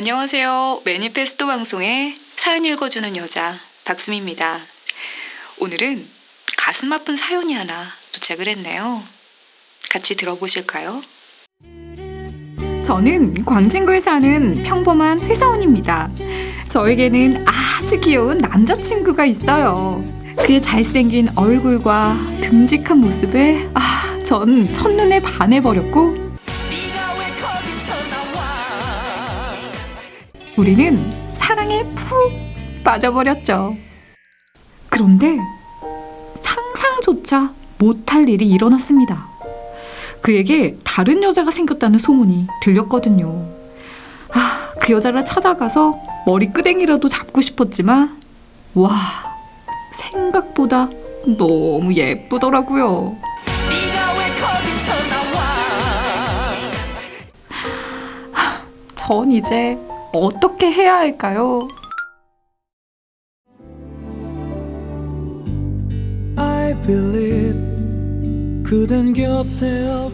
안녕하세요. 매니페스토 방송의 사연 읽어주는 여자 박수미입니다. 오늘은 가슴 아픈 사연이 하나 도착을 했네요. 같이 들어보실까요? 저는 광진구에 사는 평범한 회사원입니다. 저에게는 아주 귀여운 남자친구가 있어요. 그의 잘생긴 얼굴과 듬직한 모습에 아, 전 첫눈에 반해버렸고 우리는 사랑에 푹 빠져버렸죠. 그런데 상상조차 못할 일이 일어났습니다. 그에게 다른 여자가 생겼다는 소문이 들렸거든요. 아, 그 여자를 찾아가서 머리끄댕이라도 잡고 싶었지만, 와, 생각보다 너무 예쁘더라고요. 하, 전 이제 어떻게 해야 할까요?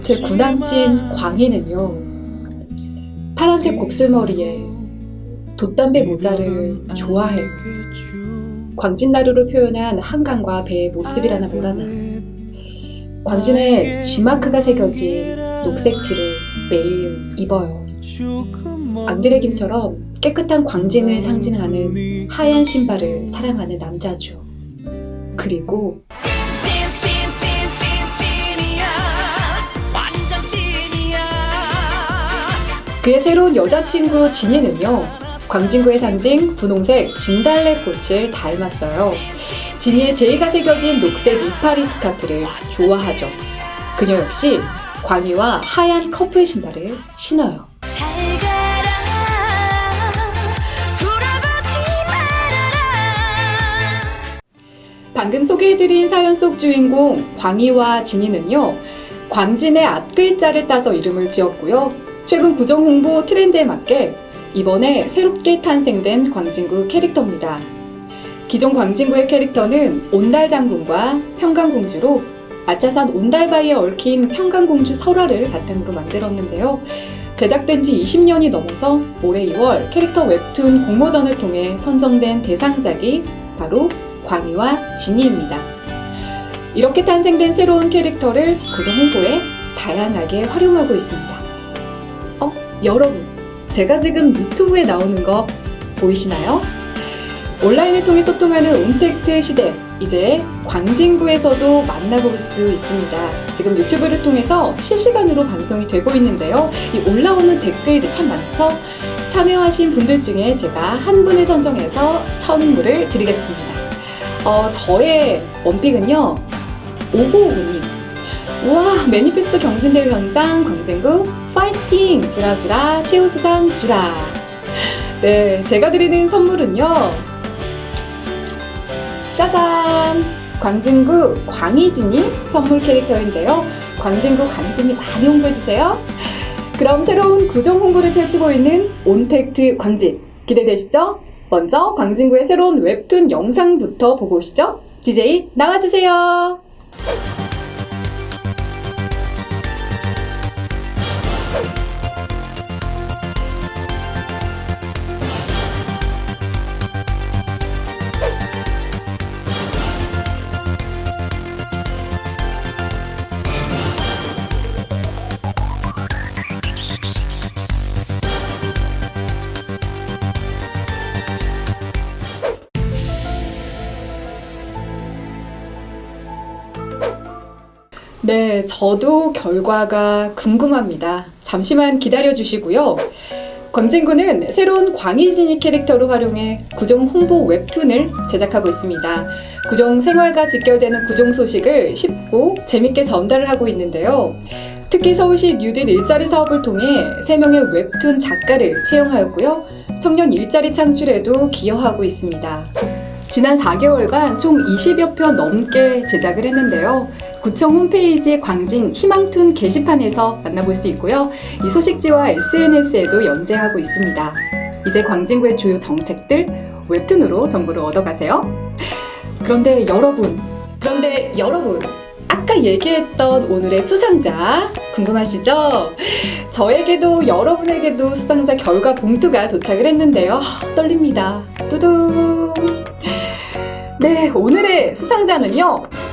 제 구남친 광희는요 파란색 곱슬머리에 돛담배 모자를 좋아해요. 광진나루로 표현한 한강과 배의 모습이라나 뭐라나. 광진에 G마크가 새겨진 녹색 티를 매일 입어요. 앙드레 김처럼 깨끗한 광진을 상징하는 하얀 신발을 사랑하는 남자죠. 그리고 그의 새로운 여자친구 진이는요, 광진구의 상징 분홍색 진달래꽃을 닮았어요. 진이의 제이가 새겨진 녹색 이파리 스카프를 좋아하죠. 그녀 역시 광희와 하얀 커플 신발을 신어요. 방금 소개해드린 사연 속 주인공 광희와 진이는요, 광진의 앞글자를 따서 이름을 지었고요. 최근 구정 홍보 트렌드에 맞게 이번에 새롭게 탄생된 광진구 캐릭터입니다. 기존 광진구의 캐릭터는 온달 장군과 평강공주로 아차산 온달바위에 얽힌 평강공주 설화를 바탕으로 만들었는데요. 제작된 지 20년이 넘어서 올해 2월 캐릭터 웹툰 공모전을 통해 선정된 대상작이 바로 광희와 진이입니다. 이렇게 탄생된 새로운 캐릭터를 구정 홍보에 다양하게 활용하고 있습니다. 어, 여러분, 제가 지금 유튜브에 나오는 거 보이시나요? 온라인을 통해 소통하는 온택트 시대, 이제 광진구에서도 만나볼 수 있습니다. 지금 유튜브를 통해서 실시간으로 방송이 되고 있는데요. 이 올라오는 댓글들 참 많죠? 참여하신 분들 중에 제가 한 분을 선정해서 선물을 드리겠습니다. 어, 저의 원픽은요, 오고오구님. 우와, 매니페스토 경진대회 현장 광진구 파이팅! 주라주라 최우수상 주라. 네, 제가 드리는 선물은요. 짜잔! 광진구 광희진이 선물 캐릭터인데요. 광진구 광희진이 많이 홍보해주세요. 그럼 새로운 구정 홍보를 펼치고 있는 온택트 광진 기대되시죠? 먼저 광진구의 새로운 웹툰 영상부터 보고 오시죠. DJ 나와주세요. 네, 저도 결과가 궁금합니다. 잠시만 기다려 주시고요. 광진구는 새로운 광희진이 캐릭터로 활용해 구정 홍보 웹툰을 제작하고 있습니다. 구정 생활과 직결되는 구정 소식을 쉽고 재밌게 전달을 하고 있는데요. 특히 서울시 뉴딜 일자리 사업을 통해 3명의 웹툰 작가를 채용하였고요. 청년 일자리 창출에도 기여하고 있습니다. 지난 4개월간 총 20여 편 넘게 제작을 했는데요. 구청 홈페이지 광진 희망툰 게시판에서 만나볼 수 있고요. 이 소식지와 SNS에도 연재하고 있습니다. 이제 광진구의 주요 정책들 웹툰으로 정보를 얻어가세요. 그런데 여러분, 그런데 여러분, 아 아까 얘기했던 오늘의 수상자 궁금하시죠? 저에게도 여러분에게도 수상자 결과 봉투가 도착을 했는데요. 하, 떨립니다. 뚜둥. 네, 오늘의 수상자는요.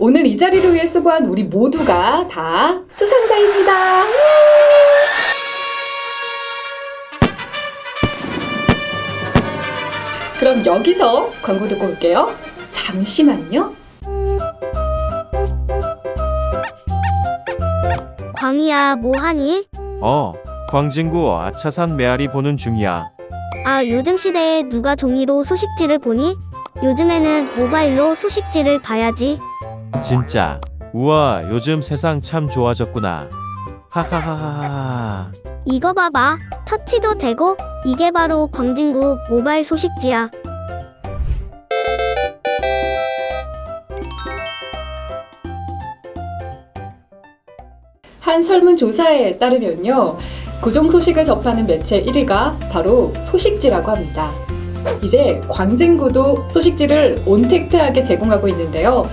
음, 오늘 이 자리를 위해 수고한 우리 모두가 다 수상자입니다. 그럼 여기서 광고 듣고 올게요. 잠시만요. 광희야, 뭐하니? 어, 광진구 아차산 메아리 보는 중이야. 아, 요즘 시대에 누가 종이로 소식지를 보니? 요즘에는 모바일로 소식지를 봐야지. 진짜. 우와, 요즘 세상 참 좋아졌구나. 하하하하하. 이거 봐봐. 터치도 되고, 이게 바로 광진구 모바일 소식지야. 한 설문조사에 따르면요. 고정 소식을 접하는 매체 1위가 바로 소식지라고 합니다. 이제 광진구도 소식지를 온택트하게 제공하고 있는데요.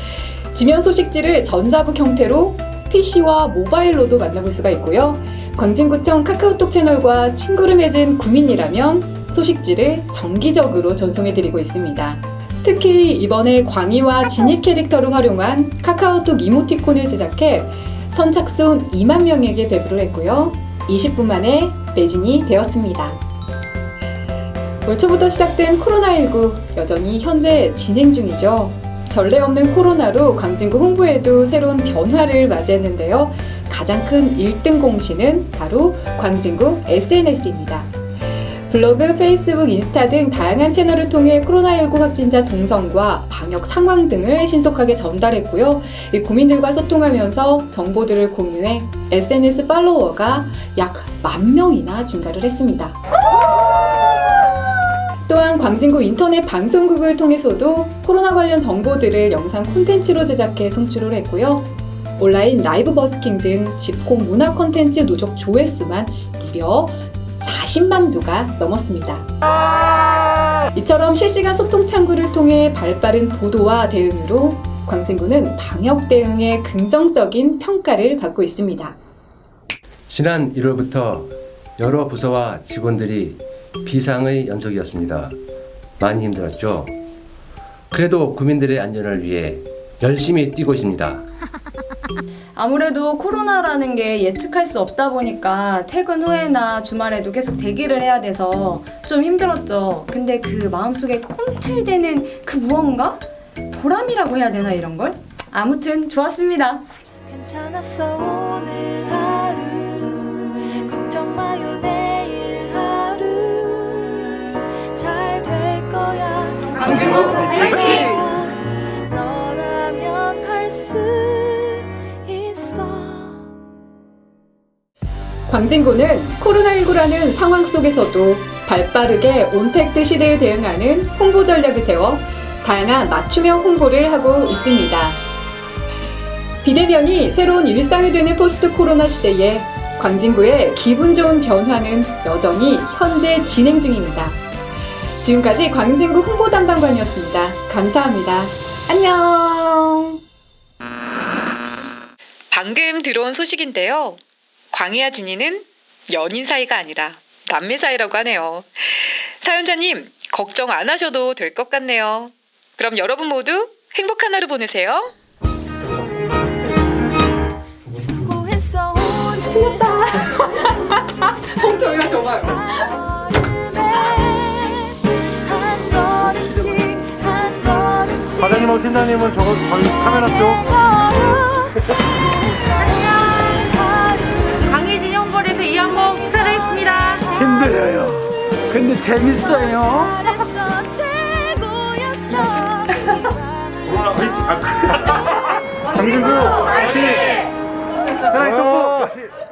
지면 소식지를 전자북 형태로 PC와 모바일로도 만나볼 수가 있고요. 광진구청 카카오톡 채널과 친구를 맺은 구민이라면 소식지를 정기적으로 전송해드리고 있습니다. 특히 이번에 광희와 진희 캐릭터를 활용한 카카오톡 이모티콘을 제작해 선착순 2만 명에게 배부를 했고요. 20분 만에 매진이 되었습니다. 올 초부터 시작된 코로나19 여전히 현재 진행 중이죠. 전례 없는 코로나로 광진구 홍보에도 새로운 변화를 맞이했는데요. 가장 큰 1등 공신은 바로 광진구 SNS입니다. 블로그, 페이스북, 인스타 등 다양한 채널을 통해 코로나19 확진자 동선과 방역 상황 등을 신속하게 전달했고요. 이 구민들과 소통하면서 정보들을 공유해 SNS 팔로워가 약 만 명이나 증가를 했습니다. 광진구 인터넷 방송국을 통해서도 코로나 관련 정보들을 영상 콘텐츠로 제작해 송출을 했고요. 온라인 라이브 버스킹 등 집콕 문화 콘텐츠 누적 조회수만 무려 40만 뷰가 넘었습니다. 이처럼 실시간 소통 창구를 통해 발빠른 보도와 대응으로 광진구는 방역 대응에 긍정적인 평가를 받고 있습니다. 지난 1월부터 여러 부서와 직원들이 비상의 연속이었습니다. 많이 힘들었죠? 그래도 구민들의 안전을 위해 열심히 뛰고 있습니다. 아무래도 코로나라는 게 예측할 수 없다 보니까 퇴근 후에나 주말에도 계속 대기를 해야 돼서 좀 힘들었죠. 근데 그 마음속에 꿈틀대는 그 무언가? 보람이라고 해야 되나 이런 걸? 아무튼 좋았습니다. 괜찮았어 오늘 광진구는 코로나19라는 상황 속에서도 발빠르게 온택트 시대에 대응하는 홍보 전략을 세워 다양한 맞춤형 홍보를 하고 있습니다. 비대면이 새로운 일상이 되는 포스트 코로나 시대에 광진구의 기분 좋은 변화는 여전히 현재 진행 중입니다. 지금까지 광진구 홍보 담당관이었습니다. 감사합니다. 안녕! 방금 들어온 소식인데요. 광희와 진이는 연인 사이가 아니라 남매 사이라고 하네요. 사연자님, 걱정 안 하셔도 될 것 같네요. 그럼 여러분 모두 행복한 하루 보내세요. 팀장님은 저거 저기 카메라 쪽 강혜진 홍보에서 이 항목 부탁드리겠습니다 힘들어요. 근데 재밌어요. 장진구 화이팅! 사랑의 촉구.